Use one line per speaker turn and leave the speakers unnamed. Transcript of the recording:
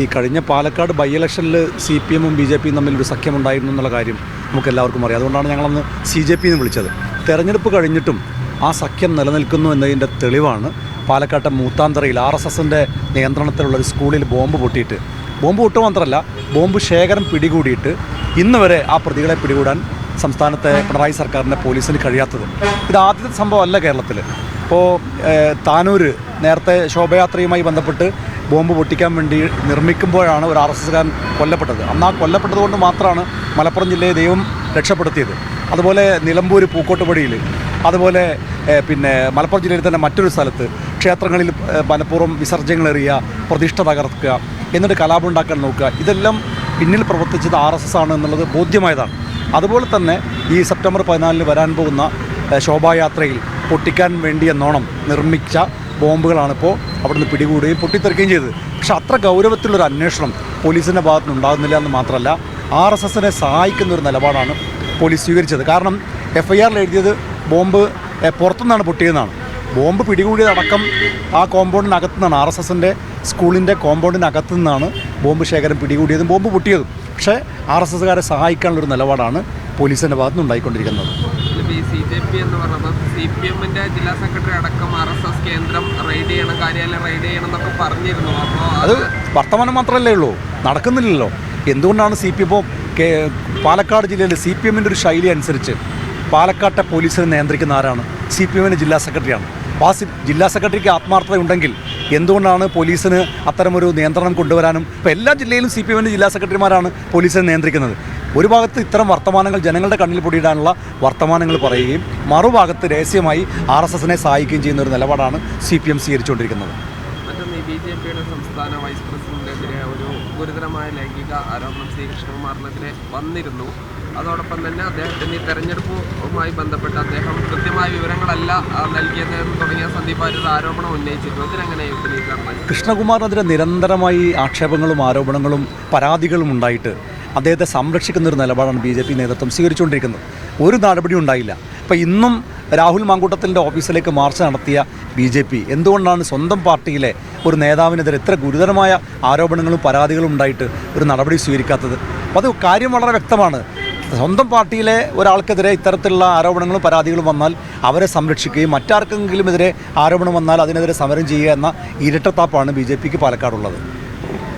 ഈ കഴിഞ്ഞ പാലക്കാട് ബൈ ഇലക്ഷനിൽ സി പി എമ്മും ബി ജെ പിയും തമ്മിൽ ഒരു സഖ്യമുണ്ടായിരുന്നു എന്നുള്ള കാര്യം നമുക്ക് എല്ലാവർക്കും അറിയാം. അതുകൊണ്ടാണ് ഞങ്ങളന്ന് സി ജെ പി എന്ന് വിളിച്ചത്. തെരഞ്ഞെടുപ്പ് കഴിഞ്ഞിട്ടും ആ സഖ്യം നിലനിൽക്കുന്നു എന്നതിന്റെ തെളിവാണ് പാലക്കാട്ടെ മൂത്താന്തറയിൽ ആർ എസ് എസിന്റെ നിയന്ത്രണത്തിലുള്ള ഒരു സ്കൂളിൽ ബോംബ് പൊട്ടിയിട്ട്. ബോംബ് പൊട്ടുക മാത്രമല്ല ബോംബ് ശേഖരം പിടികൂടിയിട്ട് ഇന്ന് വരെ ആ പ്രതികളെ പിടികൂടാൻ സംസ്ഥാനത്തെ പിണറായി സർക്കാരിന്റെ പോലീസിന് കഴിയാത്തത്. ഇത് ആദ്യത്തെ സംഭവമല്ല കേരളത്തിൽ ഇപ്പോൾ താനൂർ നേരത്തെ ശോഭയാത്രയുമായി ബന്ധപ്പെട്ട് ബോംബ് പൊട്ടിക്കാൻ വേണ്ടി നിർമ്മിക്കുമ്പോഴാണ് ഒരു ആർ എസ് എസ്കാരൻ കൊല്ലപ്പെട്ടത്. അന്ന് ആ കൊല്ലപ്പെട്ടത് കൊണ്ട് മാത്രമാണ് മലപ്പുറം ജില്ലയെ ദൈവം രക്ഷപ്പെടുത്തിയത്. അതുപോലെ നിലമ്പൂർ പൂക്കോട്ടുപടിയിൽ അതുപോലെ പിന്നെ മലപ്പുറം ജില്ലയിൽ തന്നെ മറ്റൊരു സ്ഥലത്ത് ക്ഷേത്രങ്ങളിൽ മനഃപൂർവം വിസർജ്യങ്ങൾ എറിയുക പ്രതിഷ്ഠ തകർക്കുക എന്നിട്ട് കലാപം ഉണ്ടാക്കാൻ നോക്കുക ഇതെല്ലാം പിന്നിൽ പ്രവർത്തിച്ചത് ആർ എസ് എസ് ആണ് എന്നുള്ളത് ബോധ്യമായതാണ്. അതുപോലെ തന്നെ ഈ സെപ്റ്റംബർ പതിനാലിന് വരാൻ പോകുന്ന ശോഭായാത്രയിൽ പൊട്ടിക്കാൻ വേണ്ടി എന്നോണം നിർമ്മിച്ച ബോംബുകളാണ് ഇപ്പോൾ നിന്ന് പിടികൂടുകയും പൊട്ടിത്തെറിക്കുകയും ചെയ്തത്. പക്ഷെ അത്ര ഗൗരവത്തിലുള്ളൊരു അന്വേഷണം പോലീസിന്റെ ഭാഗത്തുനിന്ന് ഉണ്ടാകുന്നില്ല എന്ന് മാത്രമല്ല ആർ എസ് എസിനെ സഹായിക്കുന്ന ഒരു നിലപാടാണ് പോലീസ് സ്വീകരിച്ചത്. കാരണം എഫ് ഐ ആറിൽ എഴുതിയത് ബോംബ് പുറത്തുനിന്നാണ് പൊട്ടിയതെന്നാണ്. ബോംബ് പിടികൂടിയതടക്കം ആ കോമ്പൗണ്ടിനകത്തു നിന്നാണ് ആർ എസ് എസിന്റെ സ്കൂളിന്റെ കോമ്പൗണ്ടിനകത്തു നിന്നാണ് ബോംബ് ശേഖരം പിടികൂടിയതും ബോംബ് പൊട്ടിയതും. പക്ഷേ ആർ എസ് എസ്സുകാരെ സഹായിക്കാനുള്ളൊരു നിലപാടാണ് പോലീസിന്റെ ഭാഗത്തുനിന്ന് ഉണ്ടായിക്കൊണ്ടിരിക്കുന്നത്
ഈ സി ജെ പി എന്ന് പറഞ്ഞത് സി പി എമ്മിന്റെ ജില്ലാ സെക്രട്ടറി അടക്കം ആർ എസ് എസ് കേന്ദ്രം റെയ്ഡ് ചെയ്യണം കാര്യാലയം റെയ്ഡ് ചെയ്യണം എന്നൊക്കെ പറഞ്ഞിരുന്നു. അപ്പോൾ
അത് വർത്തമാനം മാത്രമല്ലേ ഉള്ളൂ. നടക്കുന്നില്ലല്ലോ. എന്തുകൊണ്ടാണ് സി പി ഇപ്പോൾ പാലക്കാട് ജില്ലയിൽ സി പി എമ്മിന്റെ ഒരു ശൈലി അനുസരിച്ച് പാലക്കാട്ടെ പോലീസിനെ നിയന്ത്രിക്കുന്ന ആരാണ്? സി പി എമ്മിന്റെ ജില്ലാ സെക്രട്ടറിയാണ്. അപ്പോൾ ആ സി- ജില്ലാ സെക്രട്ടറിക്ക് ആത്മാർത്ഥത ഉണ്ടെങ്കിൽ എന്തുകൊണ്ടാണ് പോലീസിന് അത്തരമൊരു നിയന്ത്രണം കൊണ്ടുവരാനും ഇപ്പോൾ എല്ലാ ജില്ലയിലും സി പി എമ്മിന്റെ ജില്ലാ സെക്രട്ടറിമാരാണ് പോലീസിനെ നിയന്ത്രിക്കുന്നത്? ഒരു ഭാഗത്ത് ഇത്തരം വർത്തമാനങ്ങൾ ജനങ്ങളുടെ കണ്ണിൽ പൊടിയിടാനുള്ള വർത്തമാനങ്ങൾ പറയുകയും മറുഭാഗത്ത് രഹസ്യമായി ആർ എസ് എസിനെ സഹായിക്കുകയും ചെയ്യുന്ന ഒരു നിലപാടാണ് സി പി എം സ്വീകരിച്ചുകൊണ്ടിരിക്കുന്നത്.
മറ്റൊന്ന് ഈ ബി ജെ പിയുടെ സംസ്ഥാന വൈസ് പ്രസിഡന്റിനെതിരെ ഒരു ഗുരുതരമായ ലൈംഗിക ആരോപണം ശ്രീ വന്നിരുന്നു. അതോടൊപ്പം തന്നെ അദ്ദേഹത്തിന് ഈ തെരഞ്ഞെടുപ്പുമായി ബന്ധപ്പെട്ട് അദ്ദേഹം കൃത്യമായ വിവരങ്ങളല്ല നൽകിയത് തുടങ്ങിയ സന്ദീപ് വാര്യർ ആരോപണം ഉന്നയിച്ചിരുന്നു. അതിനെങ്ങനെ
കൃഷ്ണകുമാറിനെതിരെ നിരന്തരമായി ആക്ഷേപങ്ങളും ആരോപണങ്ങളും പരാതികളും ഉണ്ടായിട്ട് അദ്ദേഹത്തെ സംരക്ഷിക്കുന്ന ഒരു നിലപാടാണ് ബി ജെ പി നേതൃത്വം സ്വീകരിച്ചുകൊണ്ടിരിക്കുന്നത്. ഒരു നടപടിയും ഉണ്ടായില്ല. അപ്പോൾ ഇന്നും രാഹുൽ മാങ്കൂട്ടത്തിന്റെ ഓഫീസിലേക്ക് മാർച്ച് നടത്തിയ ബി ജെ പി എന്തുകൊണ്ടാണ് സ്വന്തം പാർട്ടിയിലെ ഒരു നേതാവിനെതിരെ ഇത്ര ഗുരുതരമായ ആരോപണങ്ങളും പരാതികളും ഉണ്ടായിട്ട് ഒരു നടപടി സ്വീകരിക്കാത്തത്? അപ്പോൾ അത് കാര്യം വളരെ വ്യക്തമാണ്. സ്വന്തം പാർട്ടിയിലെ ഒരാൾക്കെതിരെ ഇത്തരത്തിലുള്ള ആരോപണങ്ങളും പരാതികളും വന്നാൽ അവരെ സംരക്ഷിക്കുകയും മറ്റാർക്കെങ്കിലും എതിരെ ആരോപണം വന്നാൽ അതിനെതിരെ സമരം ചെയ്യുക എന്ന ഇരട്ടത്താപ്പാണ് ബി ജെ പിക്ക് പാലക്കാടുള്ളത്.